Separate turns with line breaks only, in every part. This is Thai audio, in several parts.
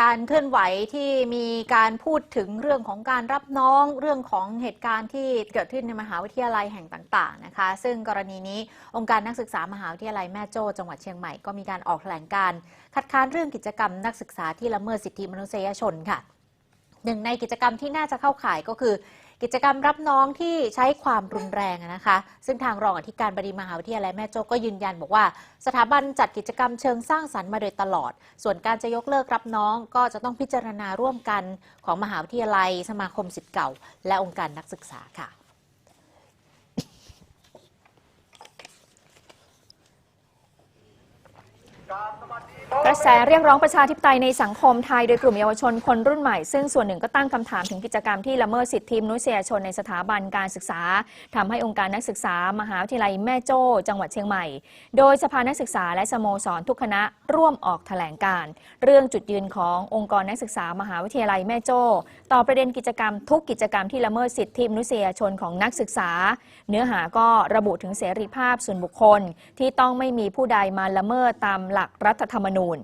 การเคลื่อนไหวที่มีการพูดถึงเรื่องของการรับน้องเรื่องของเหตุการณ์ที่เกิดขึ้นในมหาวิทยาลัยแห่งต่าง ๆ นะคะ ซึ่งกรณีนี้องค์การนักศึกษามหาวิทยาลัยแม่โจ้จังหวัดเชียงใหม่ก็มีการออกแถลงการ์คัดค้านเรื่องกิจกรรมนักศึกษาที่ละเมิดสิทธิมนุษยชนค่ะหนึ่งในกิจกรรมที่น่าจะเข้าข่ายก็คือ กิจกรรมรับน้องที่ใช้ความรุนแรงนะคะ ซึ่งทางรองอธิการบดีมหาวิทยาลัยแม่โจ้ก็ยืนยันบอกว่า สถาบันจัดกิจกรรมเชิงสร้างสรรค์มาโดยตลอด ส่วนการจะยกเลิกรับน้องก็จะต้องพิจารณาร่วมกันของมหาวิทยาลัย สมาคมสิทธิ์เก่า และองค์การนักศึกษาค่ะ
กระแสเรียกร้องประชาธิปไตยในสังคมไทยโดยกลุ่มเยาวชนคนรุ่นใหม่ ซึ่งส่วนหนึ่งก็ตั้งคำถามถึงกิจกรรมที่ละเมิดสิทธิมนุษยชนในสถาบันการศึกษาทำให้องค์การนักศึกษา มหาวิทยาลัยแม่โจ้ จังหวัดเชียงใหม่ โดยสภานักศึกษาและสโมสรทุกคณะร่วมออกแถลงการ เรื่องจุดยืนขององค์กรนักศึกษามหาวิทยาลัยแม่โจ้ ต่อประเด็นกิจกรรม ทุกกิจกรรมที่ละเมิดสิทธิมนุษยชนของนักศึกษา เนื้อหาก็ระบุถึงเสรีภาพส่วนบุคคล ที่ต้องไม่มีผู้ใดมาละเมิดตามหลักรัฐธรรมนูญ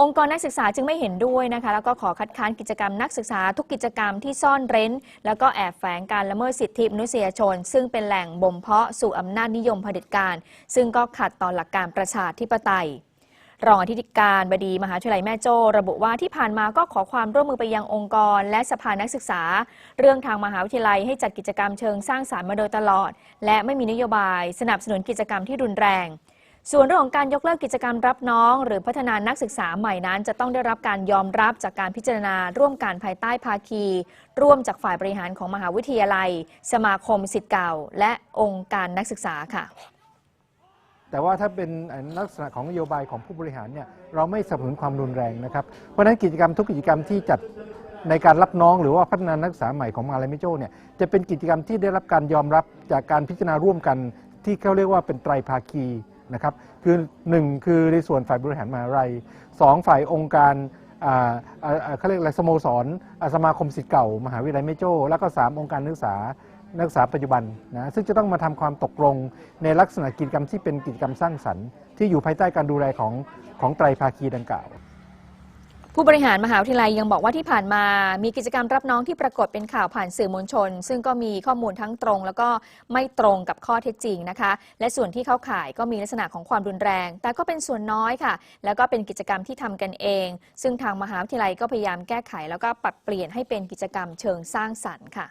องค์กรนักศึกษาจึงไม่เห็นด้วยนะคะแล้วก็ขอคัดค้านกิจกรรมนักศึกษาทุกกิจกรรมที่ซ่อนเร้น แล้วก็แอบแฝงการละเมิดสิทธิมนุษยชน ซึ่งเป็นแหล่งบ่มเพาะสู่อำนาจนิยมเผด็จการ ซึ่งก็ขัดต่อหลักการประชาธิปไตยรองอธิการบดีมหาวิทยาลัยแม่โจ้ระบุว่าที่ผ่านมาก็ขอความร่วมมือไปยังองค์กร และสภานักศึกษา เรื่องทางมหาวิทยาลัยให้จัดกิจกรรมเชิงสร้างสารรค์มาโดยตลอด และไม่มีนโยบาย สนับสนุนกิจกรรมที่รุนแรง ส่วนเรื่องของการยกเลิกกิจกรรมรับน้อง หรือพัฒนานักศึกษาใหม่นั้น จะต้องได้รับการยอมรับจากการพิจารณา ร่วมกันภายใต้ภาคี ร่วมจากฝ่ายบริหารของมหาวิทยาลัย สมาคมสิทธิ์เก่า และองค์การนักศึกษาค่ะ
แต่ว่าถ้าเป็นลักษณะของนโยบายของผู้บริหารเนี่ยเราไม่สนับสนุนความรุนแรงนะครับเพราะฉะนั้นกิจกรรมทุกกิจกรรมที่จัดในการรับน้องหรือว่าพัฒนานักศึกษาใหม่ของมหาลัยมิโจ้เนี่ยจะเป็นกิจกรรมที่ได้รับการยอมรับจากการพิจารณาร่วมกัน ที่เขาเรียกว่าเป็นไตรภาคี นะครับคือหนึ่งคือในส่วนฝ่ายบริหารมหาลัยสองฝ่ายองค์การอ่าอ่าเขาเรียกอะไรสโมสรสมาคมศิษย์เก่ามหาวิทยาลัยแม่โจ้แล้วก็สามองค์การนักศึกษานักศึกษาปัจจุบันนะซึ่งจะต้องมาทำความตกลงในลักษณะกิจกรรมที่เป็นกิจกรรมสร้างสรรค์ ที่อยู่ภายใต้การดูแลของของไตรภาคีดังกล่าว
ผู้บริหารมหาวิทยาลัยยังบอกว่าที่ผ่านมา มีกิจกรรมรับน้องที่ปรากฏเป็นข่าวผ่านสื่อมวลชน ซึ่งก็มีข้อมูลทั้งตรง แล้วก็ไม่ตรงกับข้อเท็จจริงนะคะ และส่วนที่เข้าข่ายก็มีลักษณะของความรุนแรง แต่ก็เป็นส่วนน้อยค่ะ แล้วก็เป็นกิจกรรมที่ทำกันเอง ซึ่งทางมหาวิทยาลัยก็พยายามแก้ไข แล้วก็ปรับเปลี่ยนให้เป็นกิจกรรมเชิงสร้างสรรค์ค่ะ